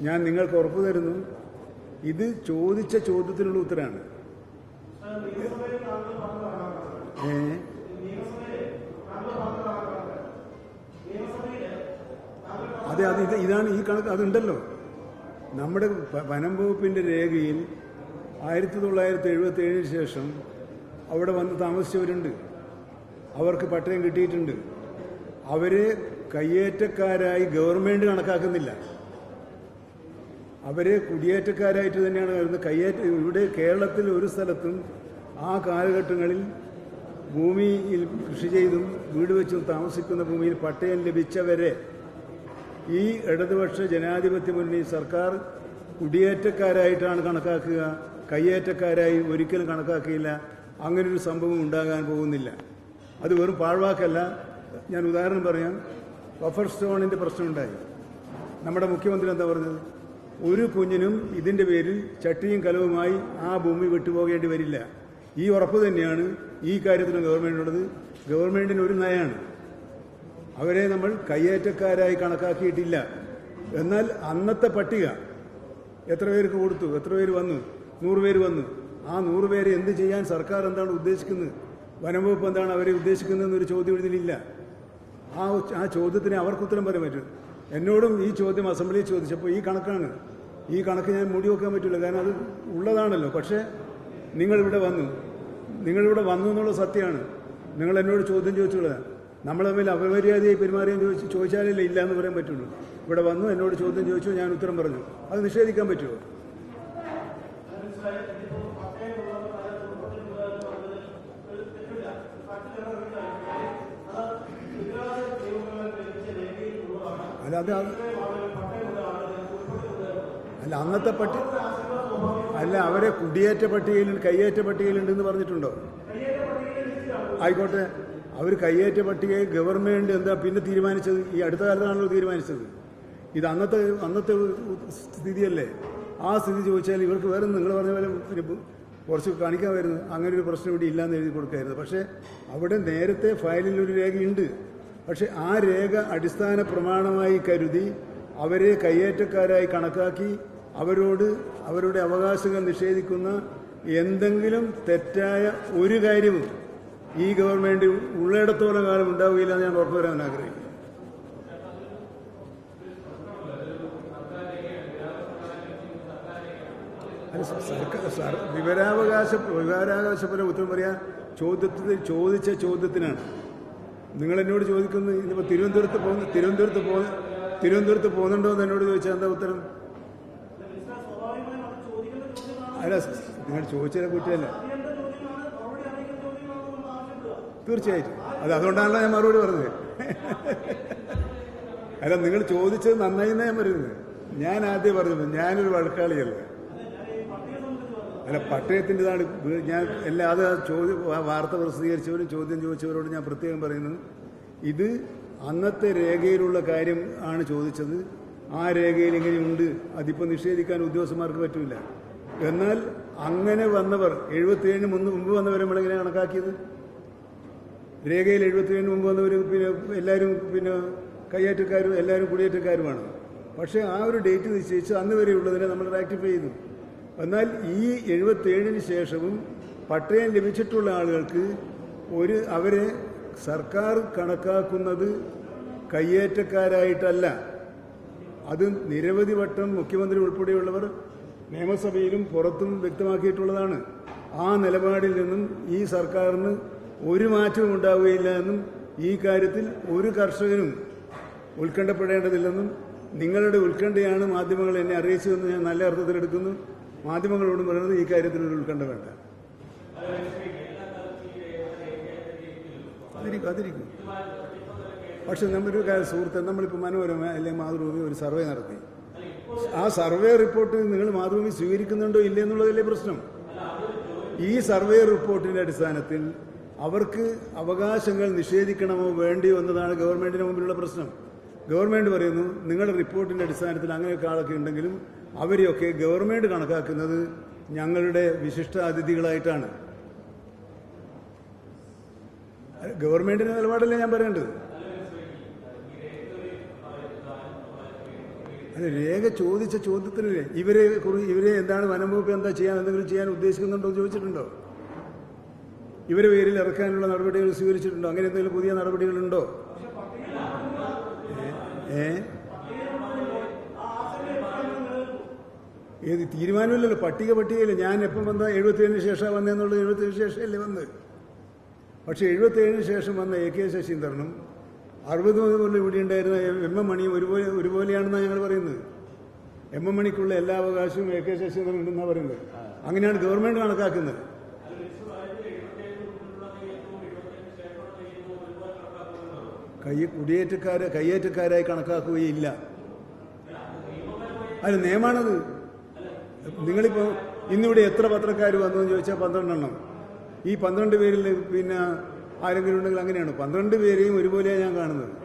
ഞാൻ നിങ്ങൾക്ക് ഉറപ്പു തരുന്നു. ഇത് ചോദിച്ച ചോദ്യത്തിനുള്ള ഉത്തരമാണ് ഏ? അതെ അത് ഇത് ഇതാണ് ഈ കണക്ക്. അതുണ്ടല്ലോ. നമ്മുടെ വനം വകുപ്പിന്റെ രേഖയിൽ ആയിരത്തി തൊള്ളായിരത്തി എഴുപത്തി ഏഴിന് ശേഷം അവിടെ വന്ന് താമസിച്ചവരുണ്ട്. അവർക്ക് പട്ടയം കിട്ടിയിട്ടുണ്ട്. അവരെ കയ്യേറ്റക്കാരായി ഗവൺമെന്റ് കണക്കാക്കുന്നില്ല. അവരെ കുടിയേറ്റക്കാരായിട്ട് തന്നെയാണ് വരുന്നത്. കയ്യേറ്റ ഇവിടെ കേരളത്തിൽ ഒരു സ്ഥലത്തും ആ കാലഘട്ടങ്ങളിൽ ഭൂമിയിൽ കൃഷി ചെയ്തും വീട് വെച്ചും താമസിക്കുന്ന ഭൂമിയിൽ പട്ടയം ലഭിച്ചവരെ ഈ ഇടതുപക്ഷ ജനാധിപത്യ മുന്നണി സർക്കാർ കുടിയേറ്റക്കാരായിട്ടാണ് കണക്കാക്കുക. കയ്യേറ്റക്കാരായി ഒരിക്കലും കണക്കാക്കിയില്ല. അങ്ങനൊരു സംഭവം ഉണ്ടാകാൻ പോകുന്നില്ല. അത് വെറും പാഴ്വാക്കല്ല. ഞാൻ ഉദാഹരണം പറയാം. ബഫർ സ്റ്റോണിന്റെ പ്രശ്നമുണ്ടായി നമ്മുടെ മുഖ്യമന്ത്രി എന്താ പറഞ്ഞത്? ഒരു കുഞ്ഞിനും ഇതിന്റെ പേരിൽ ചട്ടിയും കലവുമായി ആ ഭൂമി വിട്ടുപോകേണ്ടി വരില്ല. ഈ ഉറപ്പ് തന്നെയാണ് ഈ കാര്യത്തിലും ഗവൺമെന്റിനുള്ളത്. ഗവൺമെന്റിന് ഒരു നയമാണ്. അവരെ നമ്മൾ കയ്യേറ്റക്കാരായി കണക്കാക്കിയിട്ടില്ല. എന്നാൽ അന്നത്തെ പട്ടിക എത്ര പേർക്ക് കൊടുത്തു? എത്ര പേര് വന്നു? നൂറ് പേര് വന്നു. ആ നൂറ് പേരെ എന്ത് ചെയ്യാൻ സർക്കാർ എന്താണ് ഉദ്ദേശിക്കുന്നത്? വനംവകുപ്പ് എന്താണ് അവരെ ഉദ്ദേശിക്കുന്നതെന്നൊരു ചോദ്യം ഇതിലില്ല. ആ ആ ചോദ്യത്തിന് അവർക്ക് ഉത്തരം പറയാൻ പറ്റും. എന്നോടും ഈ ചോദ്യം അസംബ്ലിയിൽ ചോദിച്ചപ്പോൾ ഈ കണക്കാണ്. ഈ കണക്ക് ഞാൻ മൂടി വെക്കാൻ പറ്റില്ല. കാരണം അത് ഉള്ളതാണല്ലോ. പക്ഷേ നിങ്ങളിവിടെ വന്നു. നിങ്ങളിവിടെ വന്നു എന്നുള്ള സത്യമാണ്. നിങ്ങൾ എന്നോട് ചോദ്യം ചോദിച്ചുള്ളത്. നമ്മൾ തമ്മിൽ അപമര്യാദയായി പെരുമാറിയെന്ന് ചോദിച്ചു ചോദിച്ചാലല്ലേ ഇല്ല എന്ന് പറയാൻ പറ്റുള്ളൂ. ഇവിടെ വന്നു എന്നോട് ചോദ്യം ചോദിച്ചു ഞാൻ ഉത്തരം പറഞ്ഞു. അത് നിഷേധിക്കാൻ പറ്റുമോ? അല്ല അത് അത് അല്ല അന്നത്തെ പട്ടി അല്ല അവരെ കുടിയേറ്റ പട്ടികയിൽ കയ്യേറ്റ പട്ടികയിലുണ്ടെന്ന് പറഞ്ഞിട്ടുണ്ടോ? ആയിക്കോട്ടെ. അവർ കയ്യേറ്റ പട്ടികയെ ഗവൺമെന്റ് എന്താ പിന്നെ തീരുമാനിച്ചത്? ഈ അടുത്ത കാലത്താണല്ലോ തീരുമാനിച്ചത്. ഇത് അന്നത്തെ അന്നത്തെ സ്ഥിതിയല്ലേ? ആ സ്ഥിതി ചോദിച്ചാൽ ഇവർക്ക് വേറെ നിങ്ങൾ പറഞ്ഞ പോലെ കുറച്ച് കാണിക്കാൻ വരുന്നത് അങ്ങനെ ഒരു പ്രശ്നം ഇവിടെ ഇല്ലാന്ന് എഴുതി കൊടുക്കായിരുന്നു. പക്ഷേ അവിടെ നേരത്തെ ഫയലിൽ ഒരു രേഖയുണ്ട്. പക്ഷെ ആ രേഖ അടിസ്ഥാന പ്രമാണമായി കരുതി അവരെ കയ്യേറ്റക്കാരായി കണക്കാക്കി അവരോട് അവരുടെ അവകാശങ്ങൾ നിഷേധിക്കുന്ന എന്തെങ്കിലും തെറ്റായ ഒരു കാര്യവും ഈ ഗവൺമെന്റ് ഉള്ളിടത്തോളം കാലം ഉണ്ടാവുകയില്ല എന്ന് ഞാൻ ഉറപ്പുവരാൻ ആഗ്രഹിക്കുന്നു. വിവരാവകാശ വിവരാവകാശപരം ഉത്തരം പറയാ ചോദ്യത്തിന് ചോദിച്ച ചോദ്യത്തിനാണ്. നിങ്ങൾ എന്നോട് ചോദിക്കുന്നത് ഇന്നിപ്പോൾ തിരുവനന്തപുരത്ത് പോകുന്ന തിരുവനന്തപുരത്ത് പോകുന്ന തിരുവനന്തപുരത്ത് പോകുന്നുണ്ടോ എന്ന് എന്നോട് ചോദിച്ചാൽ എന്താ ഉത്തരം? അല്ല നിങ്ങൾ ചോദിച്ചതിനെ കുറ്റമല്ല തീർച്ചയായിട്ടും. അത് അതുകൊണ്ടാണല്ലോ ഞാൻ മറുപടി പറഞ്ഞത്. അല്ല നിങ്ങൾ ചോദിച്ചത് നന്നായി ഞാൻ പറയുന്നത്? ഞാൻ ആദ്യം പറഞ്ഞത് ഞാനൊരു വഴക്കാളിയല്ല. അല്ല പട്ടയത്തിന്റെതാണ് ഞാൻ എല്ലാ അത് ചോദ്യം വാർത്ത പ്രസിദ്ധീകരിച്ചവരും ചോദ്യം ചോദിച്ചവരോട് ഞാൻ പ്രത്യേകം പറയുന്നത്. ഇത് അന്നത്തെ രേഖയിലുള്ള കാര്യം ആണ് ചോദിച്ചത്. ആ രേഖയിൽ ഇങ്ങനെയുണ്ട് അതിപ്പോൾ നിഷേധിക്കാൻ ഉദ്യോഗസ്ഥന്മാർക്ക് പറ്റില്ല എന്നാൽ അങ്ങനെ വന്നവർ എഴുപത്തിയേഴിന് മുന്ന് മുമ്പ് വന്നവരെ നമ്മളെങ്ങനെ കണക്കാക്കിയത്? രേഖയിൽ എഴുപത്തിയേഴിന് മുമ്പ് വന്നവർ പിന്നെ എല്ലാവരും പിന്നെ കയ്യേറ്റക്കാരും എല്ലാവരും കുടിയേറ്റക്കാരുമാണ്. പക്ഷേ ആ ഒരു ഡേറ്റ് നിശ്ചയിച്ച് അന്ന് വരെ വരെയുള്ളതിനെ നമ്മൾ റാക്ടിഫൈ ചെയ്തു. എന്നാൽ ഈ എഴുപത്തിയേഴിന് ശേഷവും പട്ടയം ലഭിച്ചിട്ടുള്ള ആളുകൾക്ക് ഒരു അവരെ സർക്കാർ കണക്കാക്കുന്നത് കയ്യേറ്റക്കാരായിട്ടല്ല. അത് നിരവധി വട്ടം മുഖ്യമന്ത്രി ഉൾപ്പെടെയുള്ളവർ നിയമസഭയിലും പുറത്തും വ്യക്തമാക്കിയിട്ടുള്ളതാണ്. ആ നിലപാടിൽ നിന്നും ഈ സർക്കാരിന് ഒരു മാറ്റവും ഉണ്ടാവുകയില്ല എന്നും ഈ കാര്യത്തിൽ ഒരു കർഷകനും ഉത്കണ്ഠപ്പെടേണ്ടതില്ലെന്നും നിങ്ങളുടെ ഉത്കണ്ഠയാണ് മാധ്യമങ്ങൾ എന്നെ അറിയിച്ചതെന്ന് ഞാൻ നല്ല അർത്ഥത്തിലെടുക്കുന്നു മാധ്യമങ്ങളോടും പറയുന്നത് ഈ കാര്യത്തിൽ ഒരു ഉത്കണ്ഠ വേണ്ട. അതിരിക്കും പക്ഷെ നമ്മളൊരു സുഹൃത്തെ നമ്മളിപ്പോൾ മനോരമ അല്ലെങ്കിൽ മാതൃഭൂമി ഒരു സർവേ നടത്തി. ആ സർവേ റിപ്പോർട്ട് നിങ്ങൾ മാതൃഭൂമി സ്വീകരിക്കുന്നുണ്ടോ ഇല്ലേ എന്നുള്ളതല്ലേ പ്രശ്നം. ഈ സർവേ റിപ്പോർട്ടിന്റെ അടിസ്ഥാനത്തിൽ അവർക്ക് അവകാശങ്ങൾ നിഷേധിക്കണമോ വേണ്ടിയോ എന്നതാണ് ഗവൺമെന്റിന് മുമ്പിലുള്ള പ്രശ്നം. ഗവൺമെന്റ് പറയുന്നു നിങ്ങളുടെ റിപ്പോർട്ടിന്റെ അടിസ്ഥാനത്തിൽ അങ്ങനെയൊക്കെ ആളൊക്കെ ഉണ്ടെങ്കിലും അവരെയൊക്കെ ഗവൺമെന്റ് കണക്കാക്കുന്നത് ഞങ്ങളുടെ വിശിഷ്ട അതിഥികളായിട്ടാണ്. ഗവൺമെന്റിന്റെ നിലപാടല്ലേ ഞാൻ പറയേണ്ടത്? രേഖ ചോദിച്ച ചോദ്യത്തിന് ഇവരെ ഇവരെ എന്താണ് വനംവകുപ്പ് എന്താ ചെയ്യാൻ എന്തെങ്കിലും ചെയ്യാൻ ഉദ്ദേശിക്കുന്നുണ്ടോ എന്ന് ചോദിച്ചിട്ടുണ്ടോ? ഇവരെ പേരിൽ ഇറക്കാനുള്ള നടപടികൾ സ്വീകരിച്ചിട്ടുണ്ടോ? അങ്ങനെ എന്തെങ്കിലും പുതിയ നടപടികളുണ്ടോ? ഏ? ഏത് തീരുമാനമില്ലല്ലോ? പട്ടിക പട്ടികയില്ല? ഞാൻ എപ്പം വന്ന എഴുപത്തിയേഴിന് ശേഷം വന്നതെന്നുള്ളത് എഴുപത്തിയേഴിന് ശേഷമല്ലേ വന്ന് പക്ഷേ എഴുപത്തിയേഴിന് ശേഷം വന്ന എ കെ ശശീന്ദ്രനും അറുപത് മുതൽ ഇവിടെ ഉണ്ടായിരുന്ന എം എം മണിയും ഒരുപോലെ ഒരുപോലെയാണെന്നാണ് ഞങ്ങൾ പറയുന്നത്. എം എം മണിക്കുള്ള എല്ലാ അവകാശവും എ കെ ശശീന്ദ്രൻ ഉണ്ടെന്നാണ് പറയുന്നത്. അങ്ങനെയാണ് ഗവൺമെന്റ് കണക്കാക്കുന്നത്. കൈ കുടിയേറ്റക്കാരെ കയ്യേറ്റക്കാരായി കണക്കാക്കുകയില്ല. അല്ല നിയമാണത് നിങ്ങളിപ്പോൾ ഇന്നിവിടെ എത്ര പത്രക്കാർ വന്നു എന്ന് ചോദിച്ചാൽ പന്ത്രണ്ടെണ്ണം. ഈ പന്ത്രണ്ട് പേരിൽ പിന്നെ ആരെങ്കിലും ഉണ്ടെങ്കിൽ അങ്ങനെയാണ്. പന്ത്രണ്ട് പേരെയും ഒരുപോലെയാണ് ഞാൻ കാണുന്നത്.